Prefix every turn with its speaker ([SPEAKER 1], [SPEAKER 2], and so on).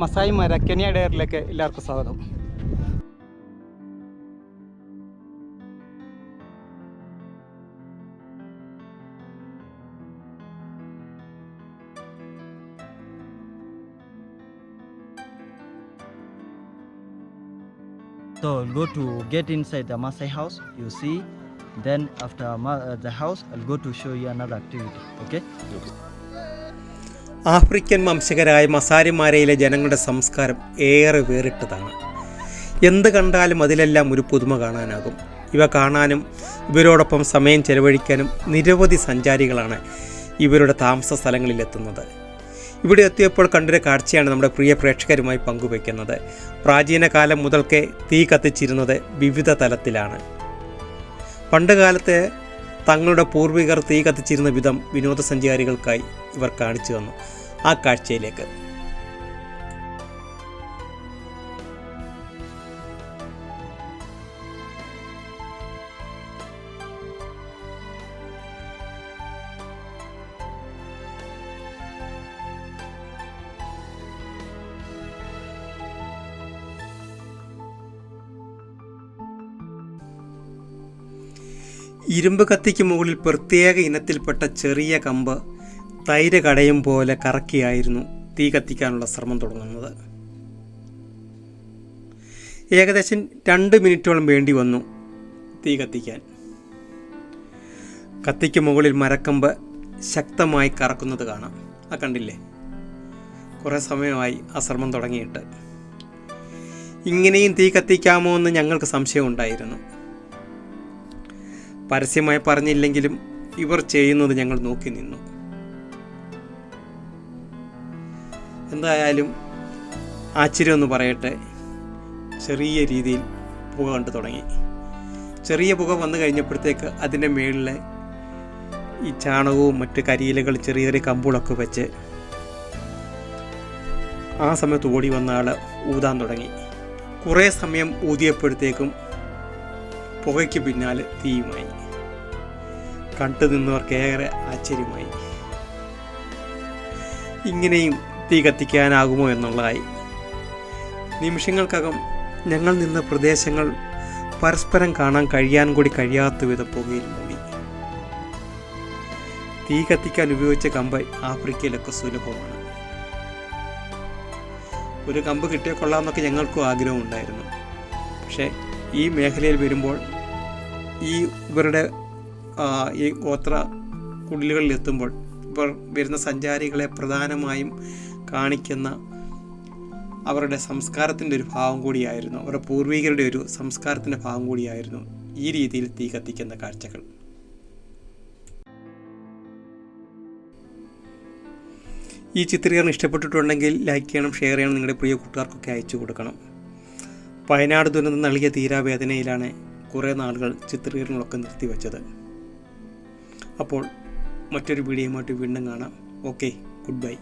[SPEAKER 1] മസായിമാര Kenya ഡയറിലേക്ക് എല്ലാവർക്കും സ്വാഗതം
[SPEAKER 2] So I'll go to get inside the Maasai house. You see, then after ma- uh, the house, I'll go to show you another activity. Okay?
[SPEAKER 3] African വംശകരായ മസാരിമാരയിലെ ജനങ്ങളുടെ സംസ്കാരം ഏറെ വേറിട്ടതാണ്. എന്ത് കണ്ടാലും അതിലെല്ലാം ഒരു പുതുമ കാണാനാകും. ഇവ കാണാനും ഇവരോടൊപ്പം സമയം ചെലവഴിക്കാനും നിരവധി സഞ്ചാരികളാണ് ഇവരുടെ താമസ സ്ഥലങ്ങളിലെത്തുന്നത്. ഇവിടെ എത്തിയപ്പോൾ കണ്ടൊരു കാഴ്ചയാണ് നമ്മുടെ പ്രിയ പ്രേക്ഷകരുമായി പങ്കുവയ്ക്കുന്നത്. പ്രാചീന കാലം മുതൽക്കേ തീ കത്തിച്ചിരുന്നത് വിവിധ തലത്തിലാണ്. പണ്ട് കാലത്ത് തങ്ങളുടെ പൂർവികർ തീ കത്തിച്ചിരുന്ന വിധം വിനോദസഞ്ചാരികൾക്കായി ഇവർ കാണിച്ചു തന്നു. ആ കാഴ്ചയിലേക്ക്. ഇരുമ്പ് കത്തിക്ക് മുകളിൽ പ്രത്യേക ഇനത്തിൽപ്പെട്ട ചെറിയ കമ്പ് തൈര് കടയും പോലെ കറക്കിയായിരുന്നു തീ കത്തിക്കാനുള്ള ശ്രമം തുടങ്ങുന്നത്. ഏകദേശം രണ്ട് മിനിറ്റോളം വേണ്ടി വന്നു തീ കത്തിക്കാൻ. കത്തിക്ക് മുകളിൽ മരക്കമ്പ് ശക്തമായി കറക്കുന്നത് കാണാം. ആ കണ്ടില്ലേ? കുറേ സമയമായി ആ ശ്രമം തുടങ്ങിയിട്ട്. ഇങ്ങനെയും തീ കത്തിക്കാമോ എന്ന് ഞങ്ങൾക്ക് സംശയമുണ്ടായിരുന്നു പരസ്യമായി പറഞ്ഞില്ലെങ്കിലും ഇവർ ചെയ്യുന്നത് ഞങ്ങൾ നോക്കി നിന്നു. എന്തായാലും ആശ്ചര്യം എന്ന് പറയട്ടെ. ചെറിയ രീതിയിൽ പുക കണ്ടു തുടങ്ങി. ചെറിയ പുക വന്നു കഴിഞ്ഞപ്പോഴത്തേക്ക് അതിന്റെ മേളിലെ ഈ ചാണകവും മറ്റ് കരിയിലകൾ ചെറിയ ചെറിയ കമ്പുകളൊക്കെ വെച്ച് ആ സമയത്ത് ഓടി വന്ന ആൾ ഊതാൻ തുടങ്ങി. കുറേ സമയം ഊതിയപ്പോഴത്തേക്കും പുകയ്ക്ക് പിന്നാലെ തീയുമായി. കണ്ടു നിന്നവർക്ക് ഏറെ ആശ്ചര്യമായി. ഇങ്ങനെയും തീ കത്തിക്കാനാകുമോ എന്നുള്ളതായി. നിമിഷങ്ങൾക്കകം ഞങ്ങൾ നിന്ന പ്രദേശങ്ങൾ പരസ്പരം കാണാൻ കഴിയാൻ കൂടി കഴിയാത്ത വിധ പുകയിൽ മൂടി. തീ കത്തിക്കാൻ ഉപയോഗിച്ച കമ്പ് ആഫ്രിക്കയിലൊക്കെ സുലഭമാണ്. ഒരു കമ്പ് കിട്ടിയ കൊള്ളാമെന്നൊക്കെ ഞങ്ങൾക്കും ആഗ്രഹമുണ്ടായിരുന്നു. പക്ഷേ ഈ മേഖലയിൽ വരുമ്പോൾ ഈ ഇവരുടെ ഈ ഗോത്ര കുടിലുകളിൽ എത്തുമ്പോൾ ഇവർ വരുന്ന സഞ്ചാരികളെ പ്രധാനമായും കാണിക്കുന്ന അവരുടെ സംസ്കാരത്തിന്റെ ഒരു ഭാവം കൂടിയായിരുന്നു. അവരുടെ പൂർവികരുടെ ഒരു സംസ്കാരത്തിന്റെ ഭാവം കൂടിയായിരുന്നു ഈ രീതിയിൽ തീ കത്തിക്കുന്ന കാഴ്ചകൾ. ഈ ചിത്രീകരണം ഇഷ്ടപ്പെട്ടിട്ടുണ്ടെങ്കിൽ ലൈക്ക് ചെയ്യണം ഷെയർ ചെയ്യണം. നിങ്ങളുടെ പ്രിയ കൂട്ടുകാർക്കൊക്കെ അയച്ചു കൊടുക്കണം. വയനാട് ദുരന്തം നൽകിയ തീരാവേദനയിലാണ് കുറേ നാളുകൾ ചിത്രീകരണങ്ങളൊക്കെ നിർത്തിവെച്ചത് അപ്പോൾ മറ്റൊരു വീഡിയോയുമായിട്ട് വീണ്ടും കാണാം. Okay goodbye.